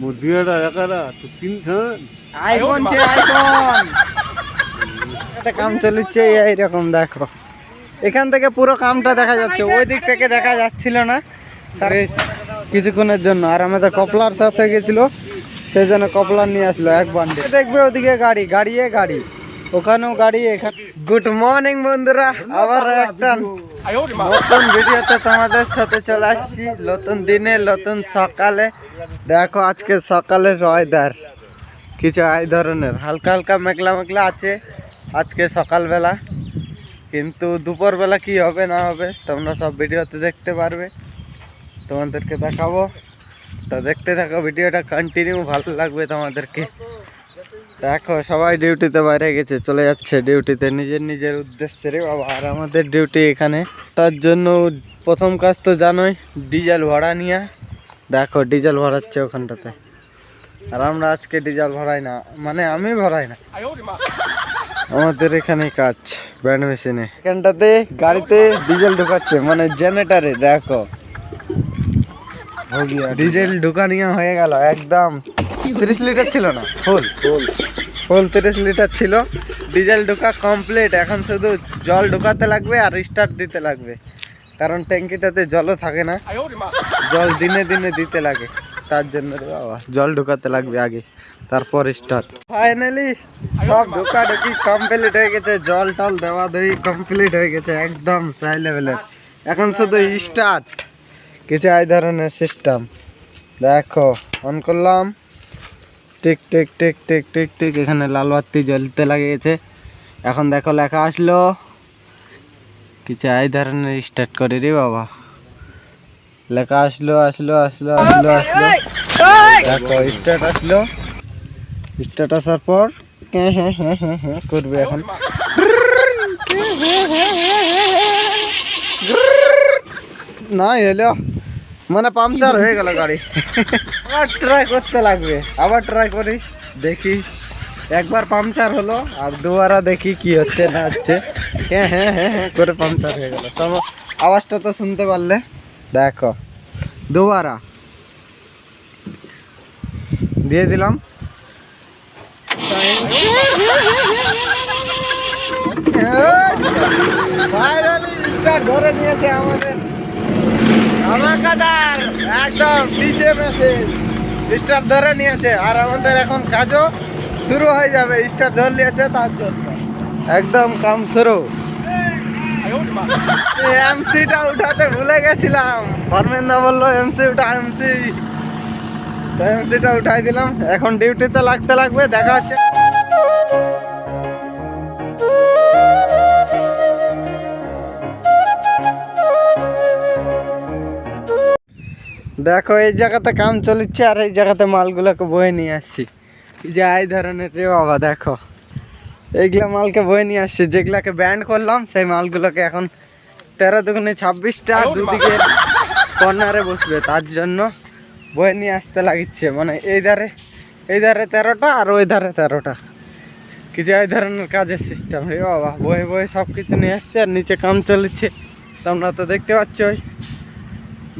মুরগিটা একারা তো তিন খান আইফোন চে আইফোন একটা কাম চলছে এইরকম দেখো। এখান থেকে পুরো কামটা দেখা যাচ্ছে ওই দিক থেকে দেখা যাচ্ছিল না। কিছুক্ষণের জন্য। আর আমাদের কপলার শেষ হয়ে গেছিল সেই জন্য কপলার নিয়ে আসলো এক বান্ডে দেখবে ওদিকে গাড়ি গাড়িয়ে গাড়ি। ওখানেও গাড়ি, এখানে গুড মর্নিং বন্ধুরা। আবার একটা নতুন ভিডিওতে তোমাদের সাথে চলে আসছি। নতুন দিনে, নতুন সকালে। দেখো, আজকে সকালের ওয়েদার কিছু এই ধরনের। হালকা হালকা মেঘলা মেঘলা আছে আজকে সকালবেলা। কিন্তু দুপুরবেলা কি হবে, না হবে, তোমরা সব ভিডিওতে দেখতে পারবে। তোমাদেরকে দেখাবো। তো দেখতে থাকো, ভিডিওটা কন্টিনিউ ভালো লাগবে তোমাদেরকে। দেখো, সবাই ডিউটিতে বাইরে গেছে, চলে যাচ্ছে ডিউটিতে নিজের নিজের উদ্দেশ্যে রে বাবা, আর আমাদের ডিউটি এখানে। তার জন্য প্রথম কাজ তো জানোই ডিজেল ভাড়া নিয়ে। দেখো ডিজেল ভরাচ্ছে ওখানটাতে। আর আমরা আজকে ডিজেল ভরাই না মানে আমি ভরাই না। আমাদের এখানে কাজ ব্যান্ড মেশিনে এখানটাতে গাড়িতে ডিজেল ঢুকাচ্ছে মানে জেনারেটারে দেখো। ডিজেল ঢুকানিয়া হয়ে গেল একদম। তিরিশ লিটার ছিল না ফুল। ফুল। ফুল তিরিশ লিটার ছিল। ডিজেল ঢোকা কমপ্লিট এখন শুধু জল ঢোকাতে লাগবে আর স্টার্ট দিতে লাগবে। কারণ ট্যাঙ্কিটাতে জলও থাকে না। জল দিনে দিনে দিতে লাগে। তার জন্য বাবা জল ঢোকাতে লাগবে আগে তারপর স্টার্ট ফাইনালি সব ঢোকা ঢুকি কমপ্লিট হয়ে গেছে জল টল দেওয়া দেওয়ি কমপ্লিট হয়ে গেছে একদম সাই লেভেলের এখন শুধু স্টার্ট কিছু এই ধরনের সিস্টেম দেখো অন করলাম। Tick tick tick tick tick tick এখানে লাল বাতি জ্বলতে লাগিয়েছে। এখন দেখো লেখা আসলো। কিছু এই ধরনের স্টার্ট করি রে বাবা। লেখা আসলো আসলো আসলো আসলো আসলো। দেখো স্টার্ট আসলো। স্টার্ট আসার পর হ্যাঁ হ্যাঁ হ্যাঁ হ্যাঁ হ্যাঁ করবে এখন। না এলো। মানে পাংচার হয়ে গেল গাড়ি। আবার ট্রাই করতে লাগবে। আবার ট্রাই করি দেখি। একবার পাংচার হলো আর দুবারা দেখি কি হচ্ছে না হচ্ছে। হ্যাঁ হ্যাঁ হ্যাঁ হ্যাঁ করে পাংচার হয়ে গেল। সব আওয়াজটা তো শুনতে পারলে। দেখো দুবারা। দিয়ে দিলাম। স্টার্ট ধরে নিয়েছে আমাদের। একদম স্টার ধরে নিয়েছে, আর আমাদের এখন কাজও শুরু হয়ে যাবে। স্টার ধরে নিয়েছে তার জন্য। একদম কাম ভুলে গেছিলাম। উঠাই দিলাম। এখন ডিউটিতে লাগতে লাগবে, দেখা হচ্ছে। দেখো এই জায়গাতে কাম চলছে আর এই জায়গাতে মালগুলোকে বয়ে নিয়ে আসছি। এই যে এই ধরনের রে বাবা দেখো। এইগুলা মালকে বয়ে নিয়ে আসছি যেগুলাকে ব্যান্ড করলাম সেই মালগুলোকে এখন তেরো দুগুণে ছাব্বিশটা দুদিকে কর্নারে বসবে। তার জন্য বয়ে নিয়ে আসতে লাগিচ্ছে। মানে এই ধারে এই ধারে তেরোটা আর ওই ধারে তেরোটা। কিছু এই ধরনের কাজের সিস্টেম রে বাবা। বয়ে বয়ে সব কিছু নিয়ে আসছে আর নিচে কাম চলছে। তোমরা তো দেখতে পাচ্ছ ওই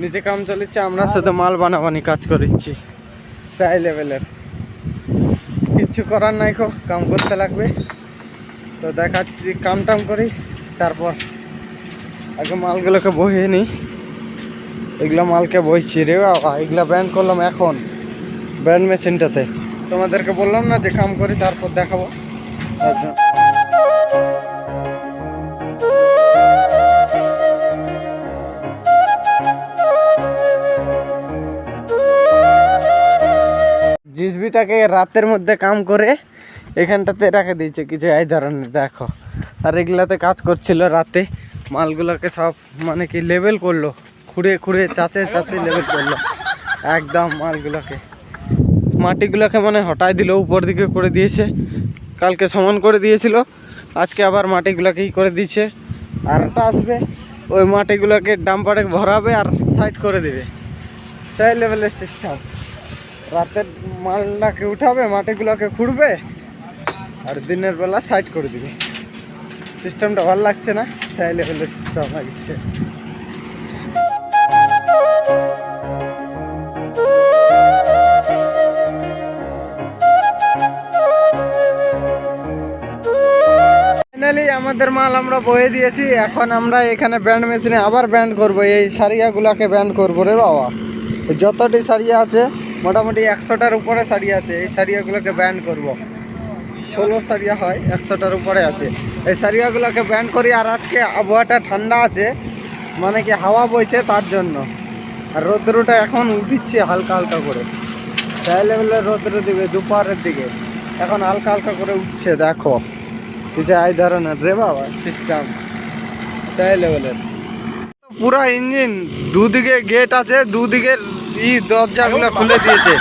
নিচে কাম চলেছে আমরা শুধু মাল বানাবানি কাজ করিচ্ছি। সাই লেভেলের। কিচ্ছু করার নাই খো কাম করতে লাগবে। তো দেখাচ্ছি কাম টাম করি তারপর আগে মালগুলোকে বহিয়ে নিই। এগুলো মালকে বইছি রে বাবা এগুলো ব্যান্ড করলাম এখন ব্যান্ড মেশিনটাতে তোমাদেরকে বললাম না যে কাম করি তারপর দেখাবো। তার জন্য। রাতের মধ্যে কাম করে এখানটাতে রেখে দিয়েছে। কিছু এই ধরনের, দেখো। আর এগুলাতে কাজ করছিল রাতে। মালগুলোকে সব মানে কি লেবেল করল। খুঁড়ে খুঁড়ে, চাচে চাচে লেবেল করল। একদম মালগুলোকে। মাটিগুলোকে মানে হটাই দিল, উপর দিকে করে দিয়েছে। কালকে সমান করে দিয়েছিল। আজকে আবার মাটিগুলোকেই করে দিয়েছে। আর ওটা আসবে, ওই মাটিগুলোকে ডাম্পারে ভরাবে আর সাইড করে দেবে। সেই লেভেলের সিস্টেম রাতের মালটাকে উঠাবে, মাটিগুলোকে খুঁড়বে, আর দিনের বেলা সাইড করে দিবে। সিস্টেমটা ভালো লাগছে না, চাইলে লেভেলের সিস্টেম লাগছে ফাইনালি আমাদের মাল আমরা বয়ে দিয়েছি, এখন আমরা এখানে ব্যান্ড মেশিনে আবার ব্যান্ড করব, এই সারিয়াগুলোকে ব্যান্ড করব রে বাবা। যতটি সারিয়া আছে মোটামুটি একশোটার উপরে সারিয়া আছে, এই সারিয়াগুলোকে ব্যান্ড করব। ষোলো সারিয়া হয়, একশোটার উপরে আছে। এই সারিয়াগুলোকে ব্যান্ড করি, আর আজকে আবহাওয়াটা ঠান্ডা আছে মানে কি হাওয়া বইছে তার জন্য। আর রৌদ্রটা এখন উঠিচ্ছে হালকা হালকা করে। তাই লেভেলে রৌদ্র দিবে দুপুরের দিকে। এখন হালকা হালকা করে উঠছে, দেখো। কিছু এই ধরনের, রে বাবা সিস্টেম তাই লেভেলের পুরা ইঞ্জিন দুদিকে গেট আছে, দুদিকের ই দরজাগুলো খুলে দিয়েছে।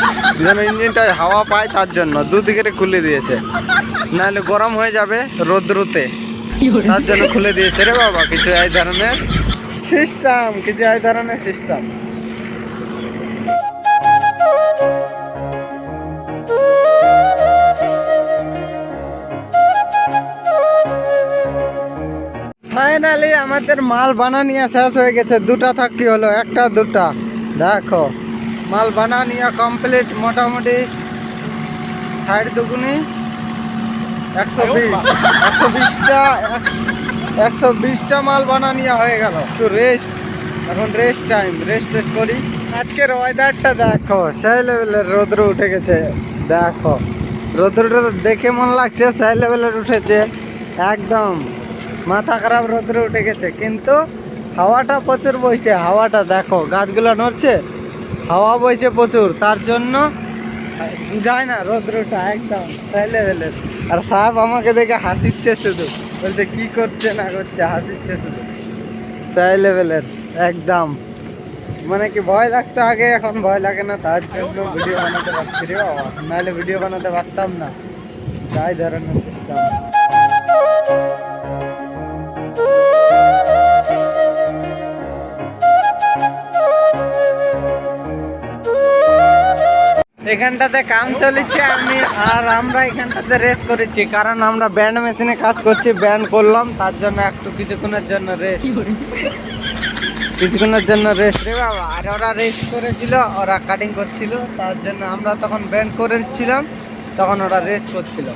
যেন ইঞ্জিনটা হাওয়া পায় তার জন্য দুদিকে খুলে দিয়েছে। নাহলে গরম হয়ে যাবে রোদ্রুতে। তার জন্য খুলে দিয়েছে রে বাবা কিছু এই ধরনের সিস্টেম কিছু এই ধরনের সিস্টেম ফাইনালি আমাদের মাল বানানিয়া শেষ হয়ে গেছে। দুটা থাকি হলো একটা দুটা। দেখো। মাল বানানিয়া কমপ্লিট মোটামুটি ষাট দুগুনি একশো বিশ। একশো বিশটা একশো বিশটা মাল বানানিয়া হয়ে গেল। একটু রেস্ট এখন রেস্ট টাইম রেস্ট টেস্ট করি। আজকের ওয়েদারটা দেখো সেই লেভেলের রৌদ্র উঠে গেছে। দেখো রৌদ্রটা তো দেখে মন লাগছে সেই লেভেলের উঠেছে। একদম মাথা খারাপ রৌদ্র উঠে গেছে। কিন্তু হাওয়াটা প্রচুর বইছে হাওয়াটা দেখো গাছগুলো নড়ছে। হাওয়া বইছে প্রচুর, তার জন্য যায় না রৌদ্রটা একদম লেভেলের আর সাহেব আমাকে দেখে হাসিচ্ছে শুধু, বলছে, কি করছে না করছে? হাসিচ্ছে শুধু। সেই লেভেলের একদম। মানে কি ভয় লাগতো আগে, এখন ভয় লাগে না, তার জন্য ভিডিও বানাতে পারছি রে বাবা। নাহলে ভিডিও বানাতে পারতাম না। যাই ধরনের সিস্টেম এখানটাতে কাম চলেছে আমি আর আমরা এখানটাতে রেস্ট করেছি। কারণ আমরা ব্যান্ড মেশিনে কাজ করছি ব্যান্ড করলাম, তার জন্য একটু কিছুক্ষণের জন্য রেস্ট কিছুক্ষণের জন্য রেস্ট রে বাবা, আর ওরা রেস্ট করেছিল, ওরা কাটিং করছিল, তার জন্য আমরা তখন ব্যান্ড করেছিলাম, তখন ওরা রেস্ট করছিল।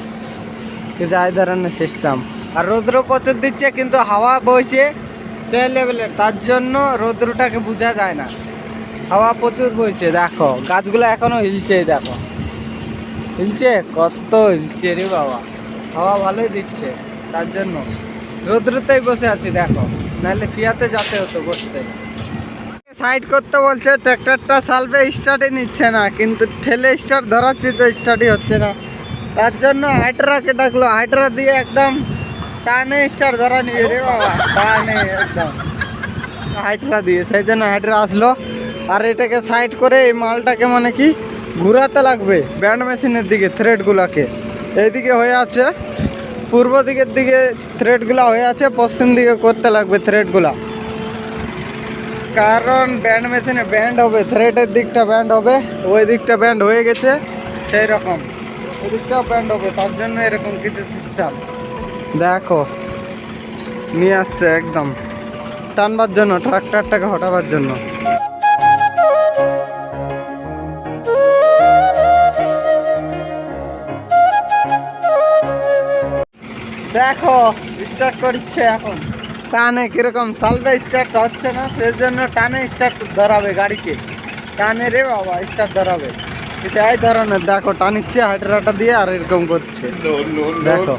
কিছু এই ধরনের সিস্টেম আর রৌদ্র প্রচুর দিচ্ছে, কিন্তু হাওয়া বইছে, সেই লেভেলের তার জন্য রৌদ্রটাকে বোঝা যায় না। হাওয়া প্রচুর বইছে, দেখো। গাছগুলো এখনও হিলছে, দেখো। হিলছে? কত হিলছে রে বাবা। হাওয়া ভালোই দিচ্ছে, তার জন্য। রৌদ্রতেই বসে আছি, দেখো। নাহলে চিয়াতে যাতে হতো বসতে। সাইড করতে বলছে, ট্র্যাক্টরটা সালভে স্টার্টই নিচ্ছে না, কিন্তু ঠেলে স্টার্ট ধরাচ্ছি তো স্টার্টই হচ্ছে না। তার জন্য হাইট্রাকে ডাকলো। হাইট্রা দিয়ে একদম টানে স্টার্ট ধরা নিয়ে রে বাবা। টানে একদম। হাইট্রা দিয়ে, সেই জন্য হাইট্রা আসলো। আর এটাকে সাইড করে এই মালটাকে মানে কি ঘুরাতে লাগবে ব্যান্ড মেশিনের দিকে থ্রেডগুলোকে এইদিকে হয়ে আছে, পূর্ব দিকের দিকে থ্রেডগুলো হয়ে আছে, পশ্চিম দিকে করতে লাগবে থ্রেডগুলা কারণ ব্যান্ড মেশিনে ব্যান্ড হবে থ্রেডের দিকটা ব্যান্ড হবে, ওই দিকটা ব্যান্ড হয়ে গেছে, সেই রকম। ওই দিকটাও ব্যান্ড হবে, তার জন্য এরকম কিছু সিস্টেম দেখো, নিয়ে আসছে একদম। টানবার জন্য ট্রাক্টরটাকে হটাবার জন্য। দেখো স্টার্ট করছে এখন। টানে কীরকম সালভে স্টার্ট হচ্ছে না সেই জন্য টানে স্টার্ট ধরাবে গাড়িকে। টানে রে বাবা স্টার্ট ধরাবে। কিছু এই ধরনের দেখো টানিচ্ছে হাইটরাটা দিয়ে আর এরকম করছে। দেখো।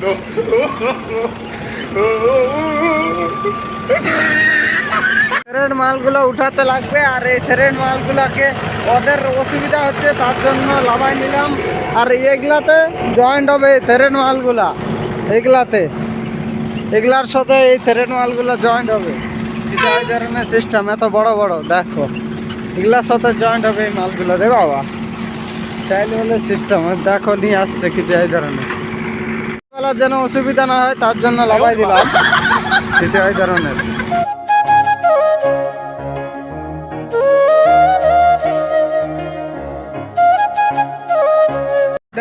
থ্রেড মালগুলো উঠাতে লাগবে আর এই থ্রেড মালগুলোকে ওদের অসুবিধা হচ্ছে তার জন্য লাভাই নিলাম। আর এগুলাতে জয়েন্ট হবে এই থ্রেড মালগুলা। এগুলাতে। এগুলার সাথে এই থ্রেড মালগুলো জয়েন্ট হবে। এটা এই ধরনের সিস্টেম এত বড় বড় দেখো। এগুলার সাথে জয়েন্ট হবে এই মালগুলো রে বাবা। চাইলে হলে সিস্টেম দেখো নিয়ে আসছে কিছু এই ধরনের। যেন অসুবিধা না হয় তার জন্য লাগাই দিলাম। কিছু এই ধরনের।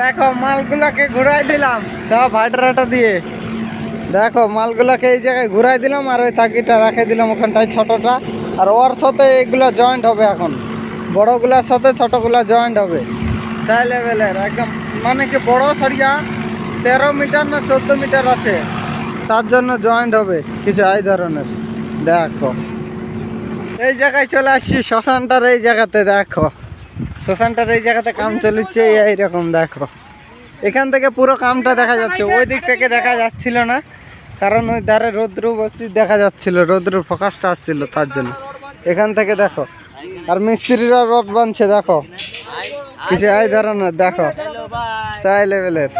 দেখো, মালগুলাকে ঘুরাই দিলাম। সব হাইড্রাটা দিয়ে। দেখো, মালগুলাকে এই জায়গায় ঘুরাই দিলাম আর ওই তাকিটা রেখে দিলাম ওখানটায় ছোটটা। আর ওর সাথে এইগুলো জয়েন্ট হবে এখন। বড়গুলার সাথে ছোটগুলা জয়েন্ট হবে। তাই লেভেলের একদম মানে কি বড় সরিয়া? তেরো মিটার না চোদ্দ মিটার আছে। তার জন্য জয়েন্ট হবে, কিছু এই ধরনের। দেখো। এই জায়গায় চলে আসছি, শ্মশানটার এই জায়গাতে, দেখো। শ্মশানটার এই জায়গাতে কাম চলেছে এইরকম, দেখো। এখান থেকে পুরো কামটা দেখা যাচ্ছে। ওই দিক থেকে দেখা যাচ্ছিল না, কারণ ওই ধারে রৌদ্র বসি দেখা যাচ্ছিল রৌদ্র ফোকাসটা আসছিল তার জন্য। এখান থেকে দেখো, আর মিস্ত্রিরা রড বানছে দেখো। কিছু আয় এই না দেখো। সাই লেভেলের।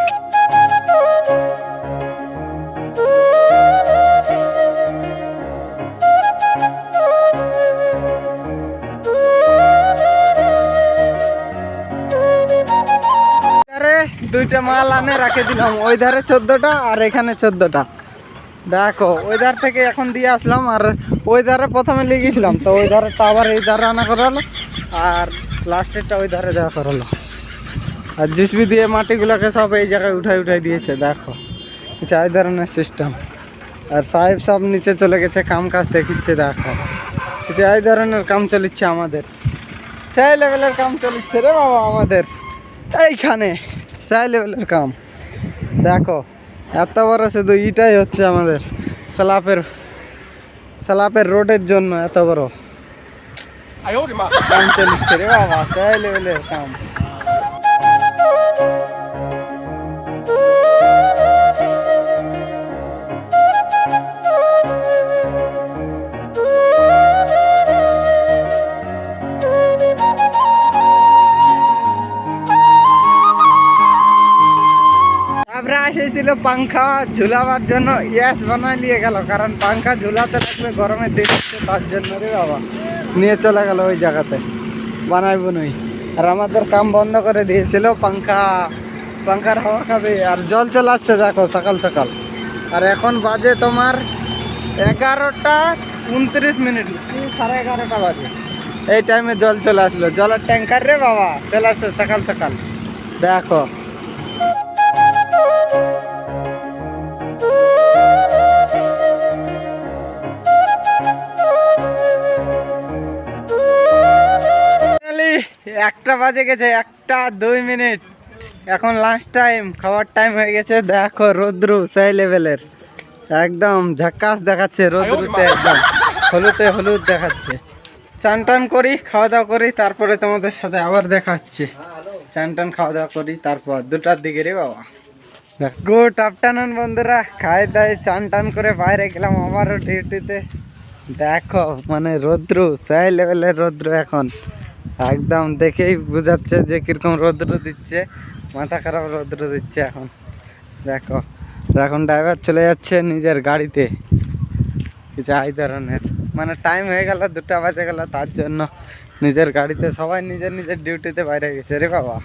দুইটা মাল আনে, রাখে দিলাম। ওই ধারে চোদ্দটা আর এখানে চোদ্দটা। দেখো, ওই ধার থেকে এখন দিয়ে আসলাম আর ওই ধারে প্রথমে লেগেছিলাম তো ওই ধারেটা আবার এই ধারে আনা করালো আর লাস্টেরটা ওই ধারে দেওয়া করালো। আর জিসবি দিয়ে মাটিগুলোকে সব এই জায়গায় উঠাই উঠাই দিয়েছে, দেখো। কিছু এই ধরনের সিস্টেম আর সাহেব সব নিচে চলে গেছে, কাম কাজ দেখিচ্ছে, দেখো। কিছু এই ধরনের কাম চলিচ্ছে আমাদের। সেই লেভেলের কাম চলিচ্ছে রে বাবা আমাদের। এইখানে। সেই লেভেলের কাম। দেখো এত বড় শুধু ইটাই হচ্ছে আমাদের সালাপের সালাপের রোডের জন্য এত বড়। কাম চলছে রে বাবা সাই লেভেলের কাম। এসেছিল পাংখা, ঝুলাবার জন্য ইয়াস বানাই নিয়ে গেল। কারণ পাংখা ঝুলাতে লাগবে গরমের দিন তার জন্য রে বাবা। নিয়ে চলে গেল ওই জায়গাতে, বানাইবো নই। আর আমাদের কাম বন্ধ করে দিয়েছিল পাংখা। পাংখার হাওয়া খাবে, আর জল চলে আসছে দেখো সকাল সকাল। আর এখন বাজে তোমার এগারোটা উনত্রিশ মিনিট। সাড়ে এগারোটা বাজে। এই টাইমে জল চলে আসলো। জলের ট্যাঙ্কার রে বাবা, চলে আসছে সকাল সকাল। দেখো। একটা বাজে গেছে একটা দুই মিনিট। এখন লাস্ট টাইম খাওয়ার টাইম হয়ে গেছে দেখো রোদ্রু সেই লেভেলের একদম ঝাক্কাস দেখাচ্ছে রোদ্রুতে একদম। হলুদে হলুদ দেখাচ্ছে। চান টান করি খাওয়া দাওয়া করি তারপরে তোমাদের সাথে আবার দেখাচ্ছি। চান টান খাওয়া দাওয়া করি তারপর দুটার দিকে রে বাবা। গুড আফটারনুন বন্ধুরা খাই দাই চান টান করে বাইরে গেলাম আবারও ডিউটিতে দেখো মানে রৌদ্র সেই লেভেলের রৌদ্র এখন। একদম দেখেই বোঝাচ্ছে যে কীরকম রৌদ্র দিচ্ছে, মাথা খারাপ রৌদ্র দিচ্ছে এখন। দেখো, এখন ড্রাইভার চলে যাচ্ছে নিজের গাড়িতে। কিছু এই ধরনের। মানে টাইম হয়ে গেল, দুটা বাজে গেল, তার জন্য নিজের গাড়িতে সবাই নিজের নিজের ডিউটিতে বাইরে গেছে। রে বাবা,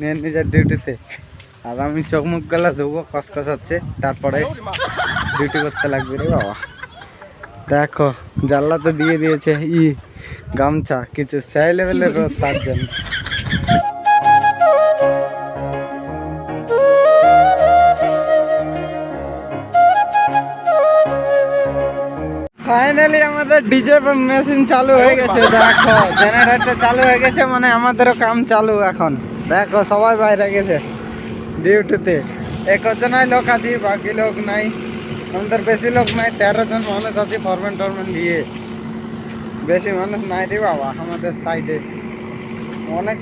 নিজের নিজের ডিউটিতে আর আমি চোখ মুখ গেলা ধুবো কসকসাচ্ছে তারপরে ডিউটি করতে লাগবে রে বাবা। দেখো, জানলা তো দিয়ে দিয়েছে, ই গামছা, কিছু সেই লেভেলের রোদ তার জন্য ফাইনালি আমাদের ডিজে মেশিন চালু হয়ে গেছে, দেখো জেনারেটর চালু হয়ে গেছে মানে আমাদেরও কাম চালু এখন। দেখো, সবাই বাইরে গেছে ডিউটিতে একজনাই লোক আছি বাকি লোক নাই। আমাদের বেশি লোক নাই, তেরো জন মানুষ আছি ফরমেন টরমেন নিয়ে। বেশি মানুষ নাই রে বাবা, আমাদের সাইডে অনেক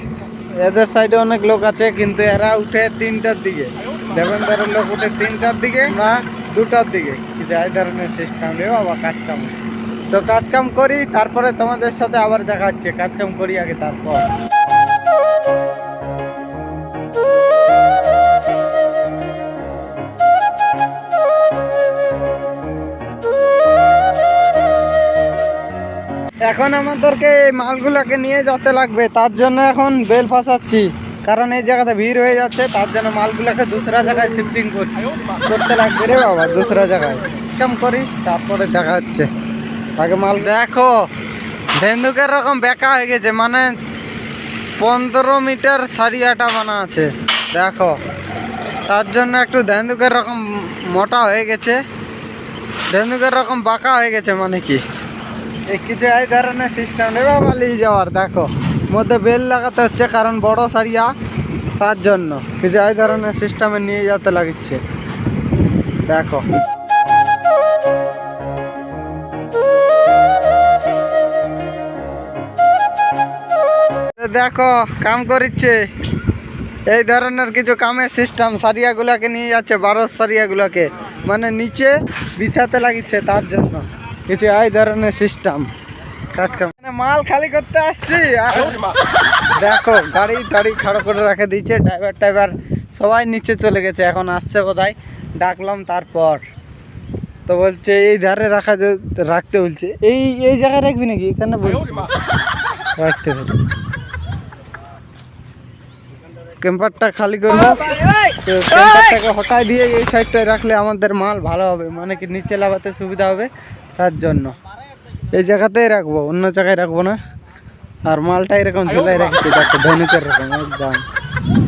এদের সাইডে অনেক লোক আছে, কিন্তু এরা উঠে তিনটার দিকে। দেবেন্দ্রের লোক উঠে তিনটার দিকে না দুটার দিকে। কিছু ধরনের সিস্টেম রে বাবা, কাজকাম। তো কাজকাম করি, তারপরে তোমাদের সাথে আবার দেখা হচ্ছে। কাজ কাম করি আগে, তারপর। এখন আমাদেরকে এই মালগুলোকে নিয়ে যেতে লাগবে, তার জন্য এখন বেল ফাঁসাচ্ছি। কারণ এই জায়গাতে ভিড় হয়ে যাচ্ছে, তার জন্য মালগুলোকে দুসরা জায়গায় শিফটিং করতে লাগবে রে বাবা, দুসরা জায়গায়। কেমন করি, তারপরে দেখা যাচ্ছে আগে মাল দেখো, ধেন্দুকের রকম বেকা হয়ে গেছে মানে পনেরো মিটার সারিয়াটা বানা আছে, দেখো। তার জন্য একটু ধেন্দুকের রকম মোটা হয়ে গেছে। ধেন্দুকের রকম বাঁকা হয়ে গেছে মানে কি? কিছু এই ধরনের সিস্টেম নেবে আবার যাওয়ার, দেখো। মধ্যে বেল লাগাতে হচ্ছে, কারণ বড় সারিয়া তার জন্য। কিছু এই ধরনের সিস্টেমে নিয়ে যেতে লাগছে দেখো। দেখো, কাম করিচ্ছে। এই ধরনের কিছু কামের সিস্টেম সারিয়াগুলোকে নিয়ে যাচ্ছে, বারো সারিয়াগুলোকে। মানে নিচে বিছাতে লাগিচ্ছে তার জন্য। কিছু এই ধরনের সিস্টেম কাজ কাম। মানে মাল খালি করতে আসছি দেখো গাড়ি টাড়ি খাড়ো করে রেখে দিয়েছে ড্রাইভার টাইভার সবাই নিচে চলে গেছে এখন আসছে কোথায় ডাকলাম তারপর। তো বলছে এই ধারে রাখা যে- রাখতে বলছে এই এই জায়গায় রাখবি নাকি? এখানে বলছে। রাখতে হবে। ক্যাম্পারটা খালি করব। তো ক্যাম্পারটাকে হটাই দিয়ে এই সাইডটায় রাখলে আমাদের মাল ভালো হবে মানে কি নিচে লাগাতে সুবিধা হবে। তার জন্য। এই জায়গাতেই রাখব, অন্য জায়গায় রাখব না। আর মালটা এরকম ঝুলাই রেখেছি, দেখো, ধনুকের রকম, একদম।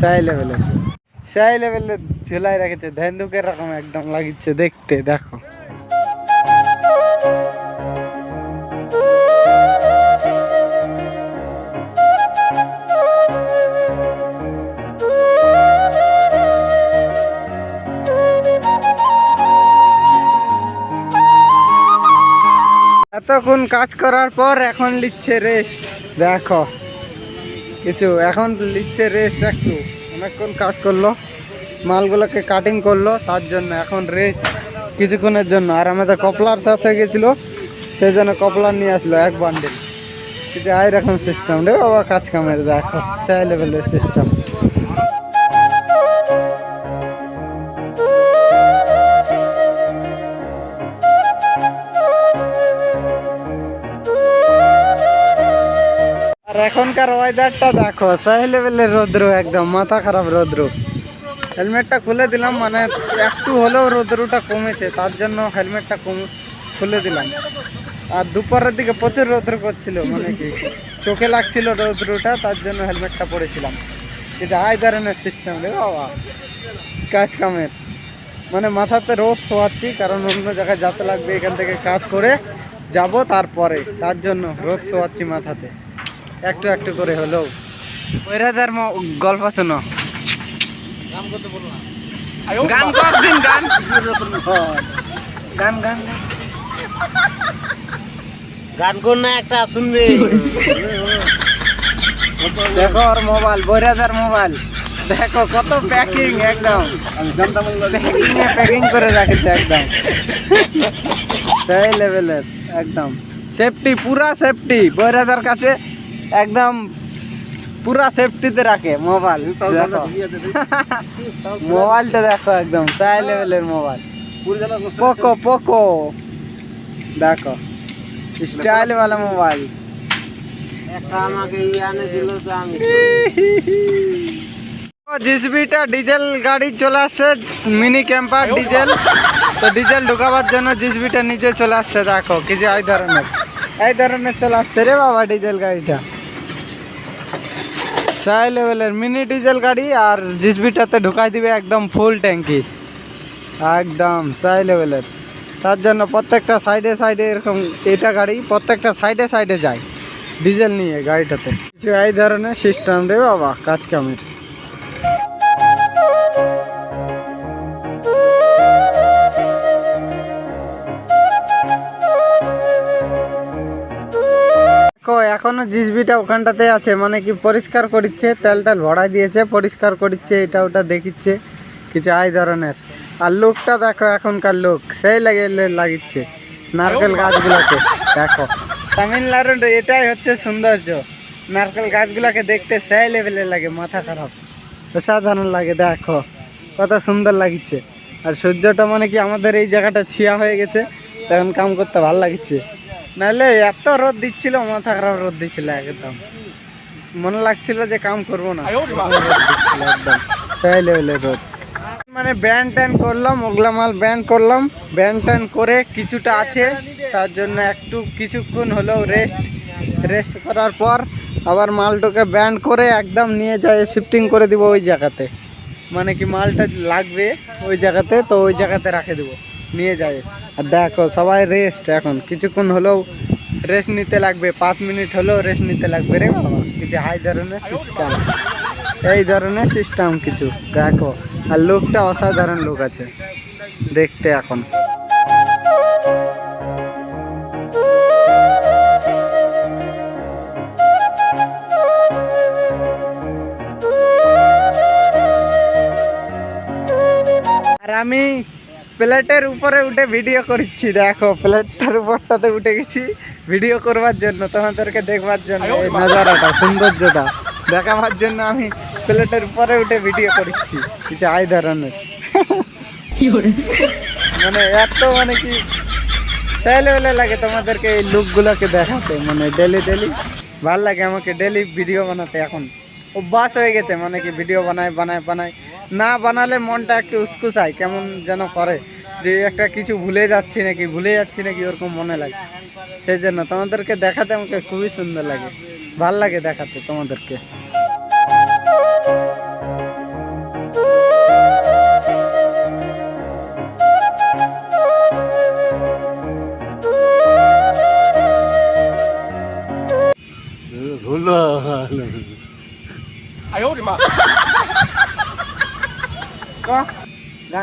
সাই লেভেলের সাই লেভেলের ঝুলাই রেখেছে, ধনুকের রকম একদম লাগিচ্ছে দেখতে, দেখো। এতক্ষণ কাজ করার পর এখন লিখছে রেস্ট দেখো, কিছু, এখন লিখছে রেস্ট একটু। অনেকক্ষণ কাজ করল, মালগুলোকে কাটিং করল, তার জন্য এখন রেস্ট কিছুক্ষণের জন্য। আর আমাদের কপলার শেষ হয়ে গেছিল, সেই জন্য কপলার নিয়ে আসলো এক বান্ডেল কিছু এইরকম সিস্টেম রে বাবা কাজ কামের দেখো সেই লেভেলের সিস্টেম এখনকার ওয়েদারটা দেখো, সেই লেভেলের রৌদ্র একদম, মাথা খারাপ রৌদ্র। হেলমেটটা খুলে দিলাম মানে একটু হলেও রৌদ্রটা কমেছে, তার জন্য হেলমেটটা কম, খুলে দিলাম। আর দুপুরের দিকে প্রচুর রৌদ্র করছিল মানে কি, চোখে লাগছিল রৌদ্রটা, তার জন্য হেলমেটটা পরেছিলাম। এটা আই ধরনের সিস্টেম রে, বাবা। কাজ কামের। মানে মাথাতে রোদ শোয়াচ্ছি, কারণ অন্য জায়গায় যাতে লাগবে, এখান থেকে কাজ করে যাব তারপরে, তার জন্য রোদ শোয়াচ্ছি মাথাতে। একটু একটু করে হলেও ওইরাদার গল্প শোনো গান কর দিন গান? গান গান গান। কর না একটা শুনবে। দেখো ওর মোবাইল বৈরাদার মোবাইল। দেখো কত প্যাকিং একদম। প্যাকিং এ প্যাকিং করে রাখেছে একদম। সেই লেভেলের একদম। সেফটি পুরা সেফটি বৈরাজার কাছে একদম পুরা সেফটিতে রাখে মোবাইল দেখো। মোবাইলটা দেখো। একদম সেই লেভেলের মোবাইল পোকো পোকো দেখো স্টাইল वाला মোবাইল জিসবিটা ডিজেল গাড়ি চলে আসছে মিনি ক্যাম্পার ডিজেল তো ডিজেল ঢুকাবার জন্য জিসবিটা নিচে চলে আসছে দেখো কিছু এই ধরনের। এই ধরনের চলে আসছে রে বাবা ডিজেল গাড়িটা। সাই লেভেলের মিনি ডিজেল গাড়ি আর জিসবিটাতে ঢুকাই দিবে একদম ফুল ট্যাঙ্কি একদম সাই লেভেলের। তার জন্য প্রত্যেকটা সাইডে সাইডে এরকম এটা গাড়ি প্রত্যেকটা সাইডে সাইডে যায়। ডিজেল নিয়ে গাড়িটাতে। কিছু এই ধরনের সিস্টেম দেবে বাবা, কাজ কামের। দেখো এখনও জিসবিটা ওখানটাতে আছে মানে কি পরিষ্কার করছে তেল টেল ভরা দিয়েছে, পরিষ্কার করছে এটা ওটা দেখিচ্ছে, কিছু আই ধরনের। আর লুকটা দেখো, এখনকার লুক, সেই লাগে লাগিচ্ছে, নারকেল গাছগুলোকে, দেখো। তামিলনাড়ুর এটাই হচ্ছে সৌন্দর্য, নারকেল গাছগুলোকে দেখতে সেই লেভেলের লাগে, মাথা খারাপ। অসাধারণ লাগে, দেখো, কত সুন্দর লাগিচ্ছে। আর সূর্যটা মানে কি আমাদের এই জায়গাটা ছিয়া হয়ে গেছে তখন কাম করতে ভালো লাগছে নাহলে এত রোদ দিচ্ছিল মাথা খারাপ রোদ দিচ্ছিল একদম। মনে লাগছিল যে কাম করব না। একদম। সেই লেভেলের রোদ। মানে ব্যান ট্যান করলাম ওগলা মাল ব্যান করলাম। ব্যান ট্যান করে কিছুটা আছে তার জন্য একটু কিছুক্ষণ হলেও রেস্ট রেস্ট করার পর আবার মালটাকে ব্যান্ড করে একদম নিয়ে যায় শিফটিং করে দিব ওই জায়গাতে। মানে কি মালটা লাগবে ওই জায়গাতে তো ওই জায়গাতে রাখে দেবো। নিয়ে যায়। আর দেখো, সবাই রেস্ট এখন। কিছুক্ষণ হলেও রেস্ট নিতে লাগবে। পাঁচ মিনিট হলেও রেস্ট নিতে লাগবে রে বাবা। কিছু হাই ধরনের সিস্টেম এই ধরনের সিস্টেম কিছু। দেখো, আর লোকটা অসাধারণ লোক আছে। দেখতে এখন। আর আমি প্লেটের উপরে উঠে ভিডিও করছি দেখো প্লেটটার উপরটাতে উঠে গেছি ভিডিও করবার জন্য তোমাদেরকে দেখবার জন্য এই নজারাটা সৌন্দর্যটা দেখাবার জন্য আমি প্লেটের উপরে উঠে ভিডিও করছি কিছু আই ধরনের। মানে এত মানে কি চাইলে লাগে তোমাদেরকে এই লুকগুলোকে দেখাতে মানে ডেলি ডেলি ভালো লাগে আমাকে ডেলি ভিডিও বানাতে এখন। অভ্যাস হয়ে গেছে মানে কি ভিডিও বানায় বানায় বানায়। না বানালে মনটা একটু উসকুসায় কেমন যেন করে। যে একটা কিছু ভুলে যাচ্ছি নাকি, ভুলে যাচ্ছি নাকি, ওরকম মনে লাগে। সেই জন্য তোমাদেরকে দেখাতে আমাকে খুবই সুন্দর লাগে। ভালো লাগে দেখাতে তোমাদেরকে।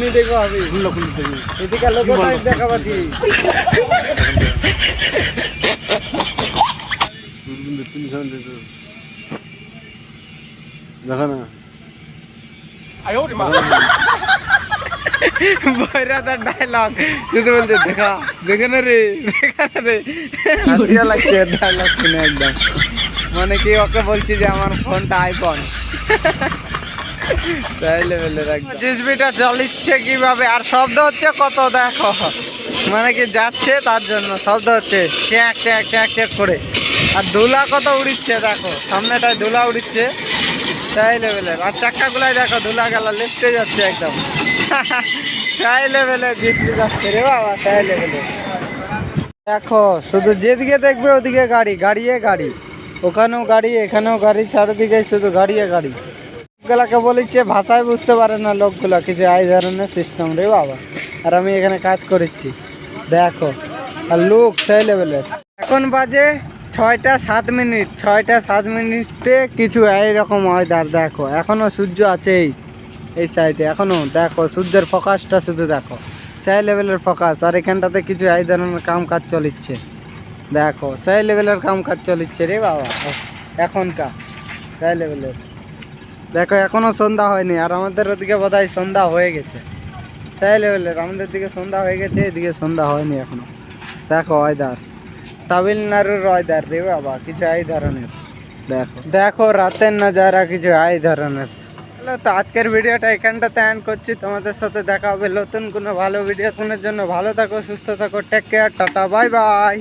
নিয়ে দেখব আমি। এদিকে লোকটাই দেখাবাছি তিন খান দেখা না। বৈরাদার ডায়লগ শুধু বলছে দেখা দেখে না রে দেখা না রে। হাসিয়া লাগছে ডায়লগ শুনে একদম। মানে কি ওকে বলছি যে আমার ফোনটা আইফোন জিসবিটা চলিচ্ছে কীভাবে? আর শব্দ হচ্ছে কত, দেখো। মানে কি যাচ্ছে তার জন্য, শব্দ হচ্ছে ট্যাক ট্যাক ট্যাক ট্যাক করে। আর ধুলা কত উড়িচ্ছে, দেখো, সামনেটায় ধুলা উড়িচ্ছে। তাই লেভেলের আর চাক্কাগুলাই দেখো ধুলা গেল, লেফটে যাচ্ছে একদম। তাই লেভেলের জিততে যাচ্ছে রে বাবা তাই লেভেলের দেখো, শুধু যেদিকে দেখবে ওদিকে গাড়ি, গাড়িয়ে গাড়ি। ওখানেও গাড়ি, এখানেও গাড়ি, চারিদিকে শুধু গাড়িয়ে গাড়ি। লোকগুলাকে বলিচ্ছে ভাষায় বুঝতে পারে না লোকগুলো, কিছু এই ধরনের সিস্টেম রে বাবা। আর আমি এখানে কাজ করেছি। দেখো, আর লোক সেই লেভেলের এখন বাজে ছয়টা সাত মিনিট। ছয়টা সাত মিনিটে কিছু এইরকম ওয়েদার দেখো। এখনও সূর্য আছেই এই এই সাইডে এখনও, দেখো, সূর্যের ফোকাসটা শুধু দেখো। সেই লেভেলের ফোকাস আর এখানটাতে কিছু এই ধরনের কাম কাজ চলিচ্ছে। দেখো, সেই লেভেলের কাম কাজ চলিচ্ছে রে বাবা। এখনকার, সেই লেভেলের দেখো এখনও সন্ধ্যা হয়নি আর আমাদের ওদিকে বোধহয় সন্ধ্যা হয়ে গেছে। সেই লেভেলের আমাদের দিকে সন্ধ্যা হয়ে গেছে এদিকে সন্ধ্যা হয়নি এখনও। দেখো ওয়েদার তামিলনাড়ুর ওয়েদার রে বাবা কিছু এই ধরনের। দেখো। দেখো রাতের নজারা কিছু এই ধরনের। হ্যালো তো আজকের ভিডিওটা এখানটাতে অ্যান্ড করছি। তোমাদের সাথে দেখা হবে নতুন কোনো ভালো ভিডিও কোনের জন্য। ভালো থাকো সুস্থ থাকো take care ta-ta bye bye